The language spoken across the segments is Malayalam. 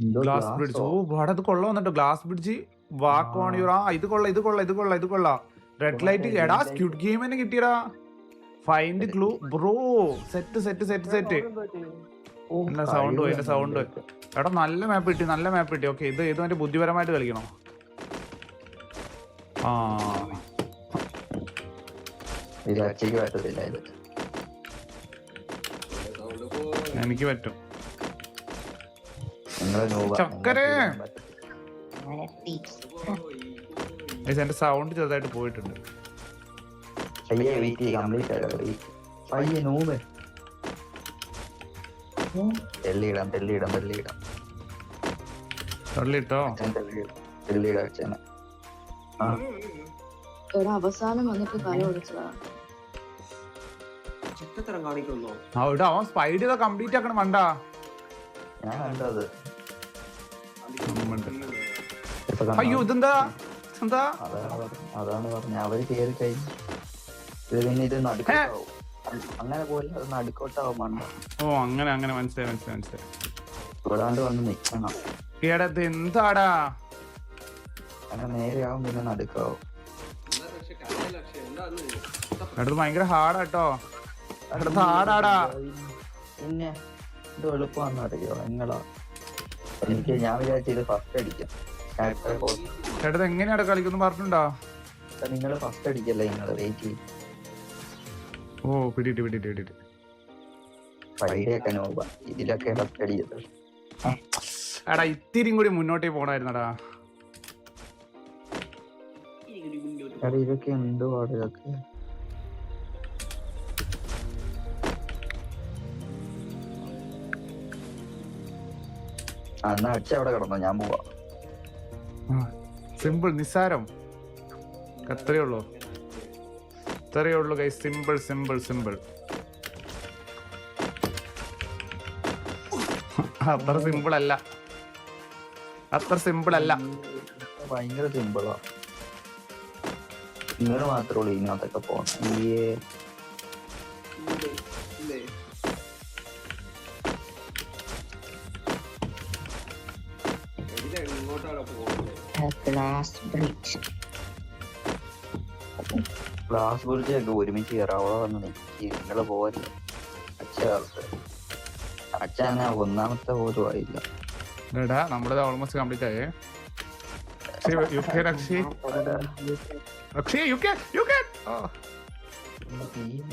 Glass bridge. ഓ ഇവിടെ അത് കൊള്ളാം വന്നിട്ട് ഗ്ലാസ് ബ്രിഡ്ജ്. വാക്കോണിയൂർ ആ. ഇത് കൊള്ളാം ഇത് കൊള്ളാം ഇത് കൊള്ളാം ഇത് കൊള്ളാം. റെഡ് ലൈറ്റ് എടാ സ്ക്യൂട്ട് ഗെയിം തന്നെ കിട്ടിയടാ. Find clue bro set set set set sound പോയി, സൗണ്ട്. എടാ നല്ല മാപ്പ് കിട്ടി നല്ല മാപ്പ് കിട്ടി. ഓക്കെ ഇത് ഇത് മറ്റേ ബുദ്ധിപരമായിട്ട് കളിക്കണോ? ആ. എനിക്ക് പറ്റും. എന്റെ സൗണ്ട് ചെറുതായിട്ട് പോയിട്ടുണ്ട്. അവസാനം വന്നിട്ട് കല അവൻ സ്പൈഡ് കംപ്ലീറ്റ് ആക്കണം വേണ്ട ഞാൻ കണ്ടത്. അയ്യോ? ഇതെന്താ? എന്താ അതാണ് പറഞ്ഞ- അതാണ് അവർ കേറി കഴിഞ്ഞു ഇത് പിന്നെ ഇത് അങ്ങനെ പോലെ അത് നടുക്കോട്ടാവും മണ്ട ഓ അങ്ങനെ അങ്ങനെ. മനസ്സിലായി മനസ്സിലായി മനസ്സിലായി. ഇവിടാണ്ട് വന്ന് നിക്കണം. ഈടത്ത് എന്താടാ? അങ്ങനെ നേരെയാവും പിന്നെ നടുക്കാവും. അടുത്ത് ഭയങ്കര ഹാർഡാട്ടോ അടുത്ത് ഹാർഡാടാ പിന്നെ ഇത് എളുപ്പമാണെന്നറിയോ നിങ്ങളാ? എനിക്ക് ഞാൻ വിചാരിച്ചു ഫസ്റ്റ് അടിക്കാം. ചേട്ടത് എങ്ങനെയാണ് കളിക്കുന്നു പറഞ്ഞിട്ടുണ്ടോ? നിങ്ങൾ ഫസ്റ്റ് അടിക്കല്ലേ നിങ്ങൾ വെയിറ്റ് ഓ പിടിയിട്ട് പിടിയിട്ട് പിടിയിട്ട്. ഫ്രൈഡേ നോമ്പ ഇതിലൊക്കെ ഫസ്റ്റ് എടാ ഇത്തിരിയും കൂടി മുന്നോട്ടേ പോണായിരുന്നടാ. ഇതൊക്കെ എന്തോ അവിടെ കിടന്നോ ഞാൻ പോവാ. സിമ്പിൾ നിസ്സാരം. അത്രയേ ഉള്ളൂ അത്രയേ ഉള്ളൂ കൈ സിമ്പിൾ സിമ്പിൾ സിമ്പിൾ അത്ര സിമ്പിൾ അല്ല. അത്ര സിമ്പിൾ അല്ല. ഭയങ്കര സിമ്പിളാ നിങ്ങൾ മാത്രമേ ഉള്ളൂ ഇതിനകത്തൊക്കെ പോകണം ഈ ഗ്ലാസ് ബ്രിഡ്ജ് ഗ്ലാസ് ബ്രിഡ്ജ് ഒക്കെ ഒരുമിച്ച് കയറാം എന്ന് വന്ന് നിൽക്കി നിങ്ങൾ പോരല്ലോ അച്ഛ അച്ഛന ഒന്നാമത്തെ പോലും ആയില്ല. എടാ നമ്മുടെ ഓൾമോസ്റ്റ് കംപ്ലീറ്റ് ആയേ. U K U K U K.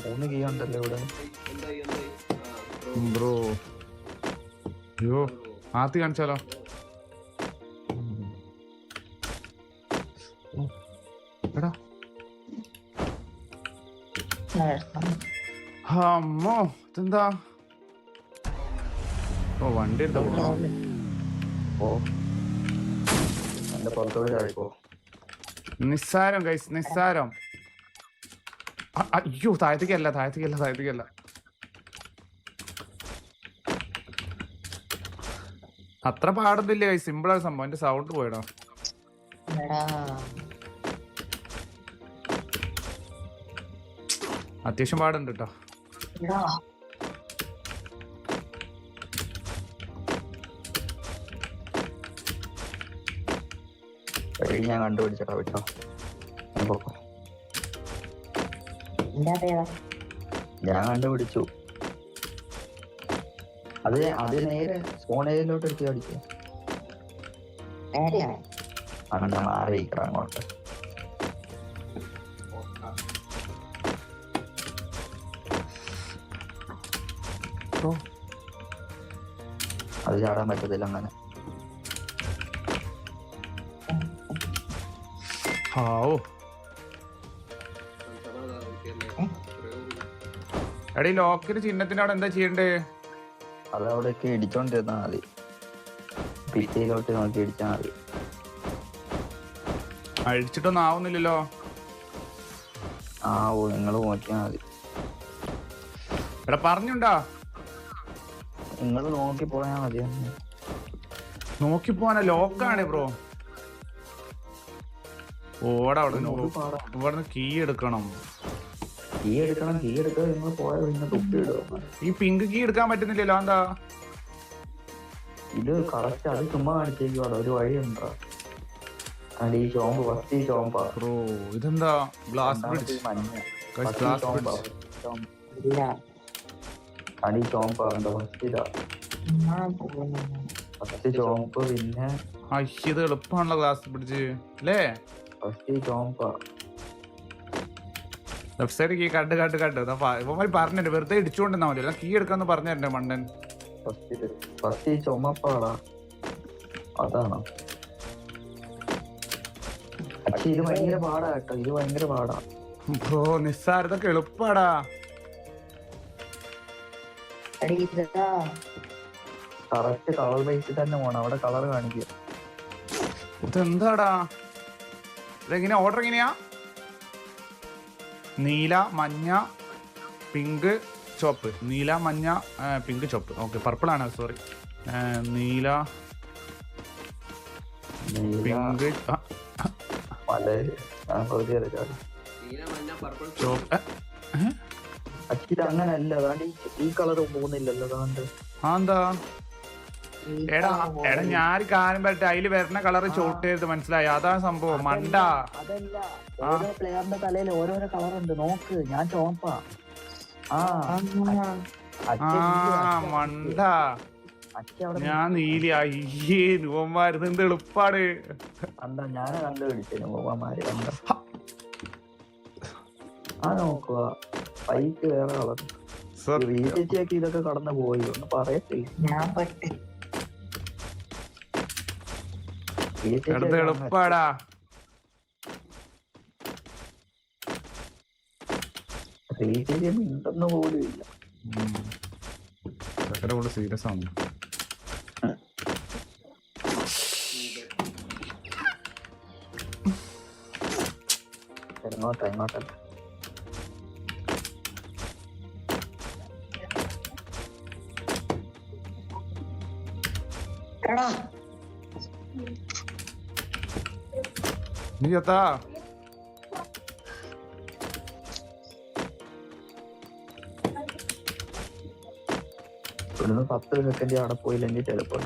മൂന്ന് ഉണ്ടല്ലോ ഇവിടെ. ബ്രോ. അയ്യോ ആത്തി കാണിച്ചാലോ? എടാ അമ്മോ ഇതെന്താ? ഓ വണ്ടി എടുത്ത നിസ്സാരം ഗൈസ് നിസ്സാരം. അ- അയ്യോ താഴത്തേക്കല്ല താഴത്തേക്കല്ല താഴത്തേക്കല്ല. അത്ര പാടൊന്നുമില്ല ഗൈസ് സിമ്പിൾ ആണ് സംഭവം. എന്റെ സൗണ്ട് പോയടാ. അത്യാവശ്യം പാടുണ്ട് കേട്ടോ ഞാൻ കണ്ടുപിടിച്ചടാ വിട്ടോ. ഞാൻ കണ്ടുപിടിച്ചു. അത് അത് നേരെ സോണേജിലോട്ട് എടുത്ത് അങ്ങനെ മാറി അങ്ങോട്ട്. അത് ചാടാൻ പറ്റത്തില്ല അങ്ങനെ. ഹാവൂ? എടീ ലോക്കിന് അവിടെ എന്താ ചെയ്യണ്ടേ? അത് അവിടെയൊക്കെ ഇടിച്ചോണ്ടിരുന്നാ മതി. ഭിത്തിയിലോട്ട് നോക്കി ഇടിച്ചാൽ മതി. അഴിച്ചിട്ടൊന്നും ആവുന്നില്ലല്ലോ. ആവോ നിങ്ങൾ നോക്കിയാൽ മതി. എടാ പറഞ്ഞുണ്ടാ. നിങ്ങൾ നോക്കി പോയാൽ മതി. നോക്കി പോവാന ലോക്കാണ് ബ്രോ. ഓടാ അവിടെ നോക്കി പാടാം. ഇവിടുന്ന് കീ എടുക്കണം. കീ എടുക്കണം കീ എടുക്കാൻ നിങ്ങൾ പോയാൽ പിന്നെ തുപ്പി ഇടുക ഈ പിങ്ക് കീ എടുക്കാൻ പറ്റുന്നില്ലല്ലോ എന്താ ഇത് കറക്റ്റ് അത് ചുമ്മാ കാണിച്ചേക്കുവാണ് ഒരു വഴി ഉണ്ടോ അല്ല ഈ ചോമ്പ് ഫസ്റ്റ് ഈ ചോമ്പാ. ബ്രോ ഇതെന്താ? ഗ്ലാസ് ബ്രിഡ്ജ് മഞ്ഞ. Guys, ഫസ്റ്റ് അടി ചോമ്പ് ഉണ്ടോ ഫസ്റ്റ് ഇതാ ഫസ്റ്റ് ചോമ്പ് പിന്നെ ഇത് എളുപ്പമാണല്ലോ ക്ലാസ് പിടിച്ച്. അല്ലേ? ഫസ്റ്റ് ചോമ്പ. ലെഫ്റ്റ് സൈഡ് കീ കണ്ട് കണ്ട് കണ്ട്. ഇവന്മാര് പറഞ്ഞിട്ട് വെറുതെ ഇടിച്ചുകൊണ്ടിരുന്നാ മതി. അല്ല കീ എടുക്കാന്ന് പറഞ്ഞു മണ്ടൻ? ഫസ്റ്റ് ഇത് ഫസ്റ്റ് ഈ ചുമപ്പാടാ. അതാണോ? പക്ഷെ ഇത് ഭയങ്കര പാടാ കേട്ടോ. ഇത് ഭയങ്കര പാടാ. ബ്രോ നിസ്സാര ഇതൊക്കെ എളുപ്പാടാ. കറക്റ്റ് കളർ ബേസിൽ തന്നെ പോണം അവിടെ കളർ കാണിക്കുക ഇതെന്താടാ? ഇതെങ്ങനെയാ? ഓർഡർ എങ്ങനെയാ? നീല മഞ്ഞ പിങ്ക് ചോപ്പ് നീല മഞ്ഞ പിങ്ക് ചോപ്പ് ഓക്കെ പർപ്പിൾ ആണ്. സോറി നീല നീല. പിങ്ക് മലര് ആ പകുതി നീല മഞ്ഞ പർപ്പിൾ ചോപ്പ് അങ്ങനല്ല ഈ- കളർ പോകുന്നില്ലല്ലോ എന്താ എടാ എടാ ഞാൻ കാര്യം അതിൽ വരുന്ന കളർ ചോട്ട് ചെയ്ത് മനസ്സിലായി. അതാ സംഭവം മണ്ട. അതല്ല. ഓരോ പ്ലെയറിന്റെ തലയിൽ ഓരോരോ കളർ ഉണ്ട് നോക്ക് ഞാൻ ചോപ്പാ. ആ. അച്ഛൻ ആ മണ്ട. ഞാൻ നീലി അയ്യേ നുവന്മാരുന്ന് എന്ത് എളുപ്പാണ്. കണ്ട ഞാൻ കണ്ടുപിടിച്ചു നുവന്മാര് ആ നോക്കുക പൈക്ക് വേറെ കളർ ഇതൊക്കെ കടന്നു പോയി. ഒന്ന് പറയത്തില്ല. ഞാൻ പറ്റി എടുത്ത് എളുപ്പാടാ റീചേജ് ഉണ്ടെന്ന് പോലും ഇല്ല. ചക്കര സീരിയസ് ആണ്. എങ്ങോട്ടെ നീ ഇവിടുന്ന് പത്ത് സെക്കൻഡ് അവിടെ പോയില്ലെങ്കിൽ ചിലപ്പോ.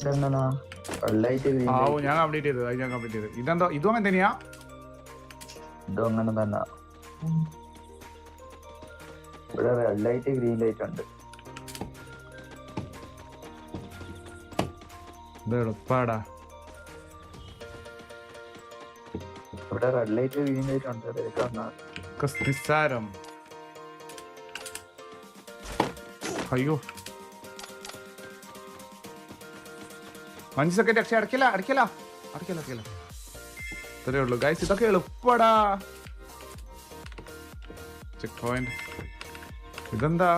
ഇതെന്താ? ആവു ഞാൻ കംപ്ലീറ്റ് ചെയ്തത്. അത് ഞാൻ കംപ്ലീറ്റ് ചെയ്തത്. ഇതെന്തോ? ഇതും അങ്ങനെ തന്നെയാ ഇതും അങ്ങനെ തന്നെ. ഇവിടെ റെഡ് ലൈറ്റ് ഗ്രീൻ ലൈറ്റ് ഉണ്ട്. ഇത് എളുപ്പാടാ ഇവിടെ റെഡ് ലൈറ്റ് ഗ്രീൻ ലൈറ്റ് ഉണ്ട് ഇതൊക്കെ വന്നാ നിസ്സാരം അയ്യോ. അഞ്ച് സെക്കൻഡ് പക്ഷെ അടക്കില്ല അടക്കില്ല. അടക്കില്ല അടക്കില്ല. ഇത്രേ ഉള്ളൂ. ഗൈസ് ഇതൊക്കെ എളുപ്പടാ. ചെക്ക് പോയിന്റ് ഇതെന്താ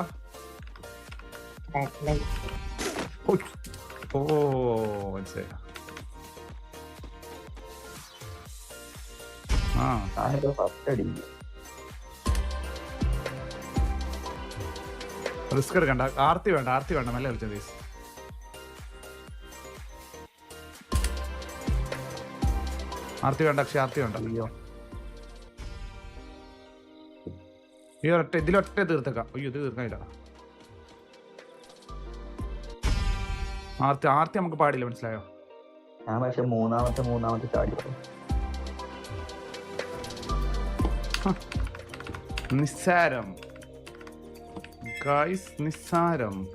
ഓയ്. ഓ മനസ്സിലായി റിസ്ക് എടുക്കണ്ട. ആർത്തി വേണ്ട ആർത്തി വേണ്ട. നല്ല കളിച്ചത് ഗൈസ് ആർത്തി വേണ്ട അക്ഷയ ആർത്തി വേണ്ട. അയ്യോ. ഈ ഒറ്റ ഇതിലൊറ്റ തീർത്തേക്കാം. അയ്യോ ഇത് തീർക്കാനില്ല ആർത്തി ആർത്തി നമുക്ക് പാടില്ല മനസ്സിലായോ? ഞാൻ പക്ഷെ മൂന്നാമത്തെ മൂന്നാമത്തെ ചാടി. നിസ്സാരം. ഗൈസ് നിസ്സാരം.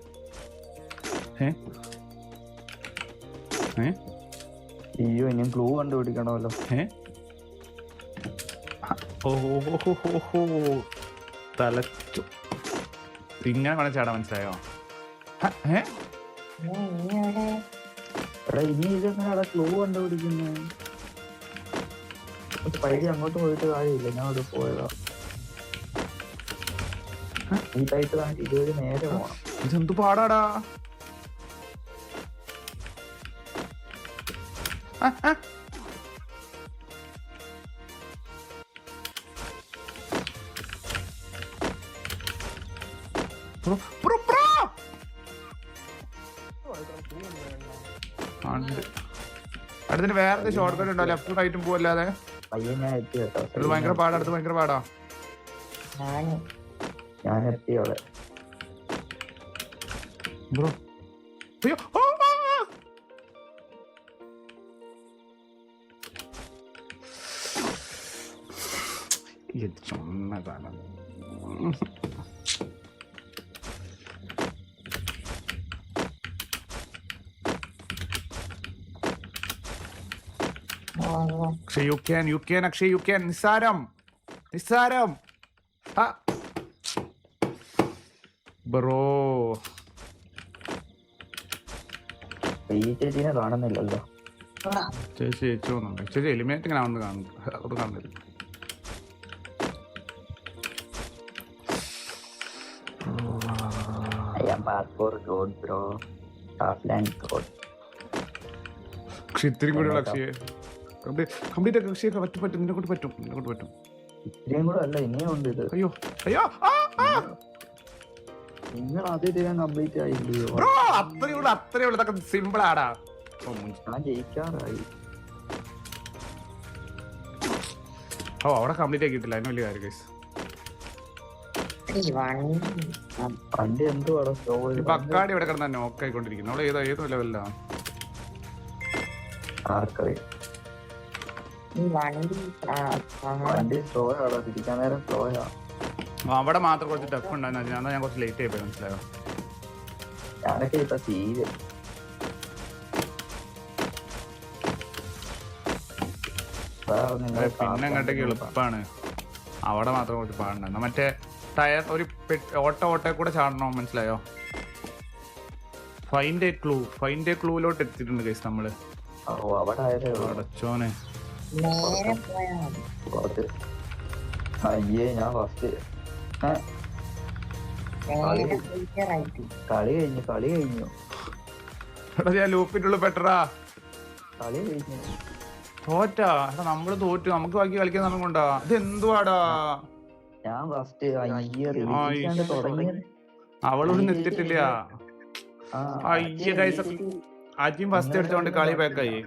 ഏ ഏ അയ്യോ ഇനിയും ക്ലൂ കണ്ടുപിടിക്കണമല്ലോ. തലച്ചു. ഇങ്ങനെ വേണം ചേട്ടാ മനസ്സിലായോ? ഏ ഇനി ഇതെങ്ങനെ അവിടെ ക്ലൂ കണ്ടുപിടിക്കുന്നു? പൈസ അങ്ങോട്ട് പോയിട്ട് കാര്യമില്ല ഞാൻ അവിടെ പോയതാ. ഈ കാണിച്ച് ഇതുവരെ നേരെ പോണം. ഇതെന്ത് പാടാടാ. ബ്രോ, ബ്രോ, ഉണ്ട്. അടുത്തിന് വേറെ ഷോർട്ട് കട്ട് ഉണ്ടോ ലെഫ്റ്റ് റൈറ്റും പോവല്ലാതെ? ഇത് ഭയങ്കര പാടാ അടുത്ത് ഭയങ്കര പാടാ. ഞാൻ എത്തി അവിടെ. ബ്രോ. അയ്യോ ആ, ആ, ആ. ഇത് ചുമ്മാ Akshay you can you can Akshay you can നിസ്സാരം നിസ്സാരം ബ്രോ ഈ ചേച്ചീനെ കാണുന്നില്ലല്ലോ. ചേച്ചി ചേച്ചി ഒന്നുണ്ട് ചേച്ചി എലിമിനേറ്റ് ഇങ്ങനെ വന്ന് കാണുന്നു അത് കാണുന്നില്ല. ഇത്തിരി കൂടി അക്ഷയെ. കംപ്ലീറ്റ് ആക്കി അക്ഷയൊക്കെ പറ്റും പറ്റും. നിന്നെ കൊണ്ട് പറ്റും നിന്നെ കൊണ്ട് പറ്റും. ഇത്രയും കൂടെ അല്ല ഇനിയും ഉണ്ട് ഇത്. അയ്യോ അയ്യോ ആ, ആ. നിങ്ങൾ അതേ ഇതിനെ കംപ്ലീറ്റ് ആയില്ലയോ അത്രയും ഉള്ളു അത്രയും ഉള്ളു. ഇതൊക്കെ സിമ്പിൾ ആടാ. ഞാൻ ജയിക്കാറായി. ഓ അവിടെ കംപ്ലീറ്റ് ആക്കിയിട്ടില്ല. അതിന് വലിയ കാര്യം ഗൈസ് പണ്ട് എന്തുവാടാ? സ്ലോ ഈ ബക്കാടി ഇവിടെ കിടന്ന നോക്കായിക്കൊണ്ടിരിക്കുന്നു അവിടെ ഏതോ ഏതോ ലെവലിലാണ് ആർക്കറിയാം. വണ്ടി സ്ലോ ആടാ തിരിക്കാൻ നേരം സ്ലോ ആ. അവിടെ മാത്രം കുറച്ച് ടഫ് ഉണ്ടായിരുന്നു. ഞാൻ കുറച്ച് ലേറ്റ് ആയി മനസ്സിലായോ? ഞാനൊക്കെ ഇപ്പൊ പിന്നെ അങ്ങോട്ടേക്ക് എളുപ്പമാണ് അവിടെ മാത്രം കുറച്ച് പാടണ്ട. എന്നാ മറ്റേ ടയർ ഒരു ഓട്ടോ ഓട്ട കൂടെ ചാടണോ മനസ്സിലായോ? Find a clue find a ക്ലൂലോട്ട് എത്തിയിട്ടുണ്ട് കേസ് നമ്മൾ. ഓ അയ്യേ ഞാൻ ഫസ്റ്റ് കളി കഴിഞ്ഞു കളി കഴിഞ്ഞു. എടാ ഞാൻ ലൂപ്പിന്റെ പെട്ടറാ കളി കഴിഞ്ഞു. തോറ്റാ. എടാ നമ്മൾ തോറ്റു. നമുക്ക് ബാക്കി കളിക്കാൻ സമയം കൊണ്ടാ. ഇത് എന്തുവാടാ ഞാൻ ഫസ്റ്റ് എത്തിയിട്ടില്ല ആ അയ്യ കൈസ അജിയും ഫസ്റ്റ് എടുത്തോണ്ട് കളി ബാക്കായി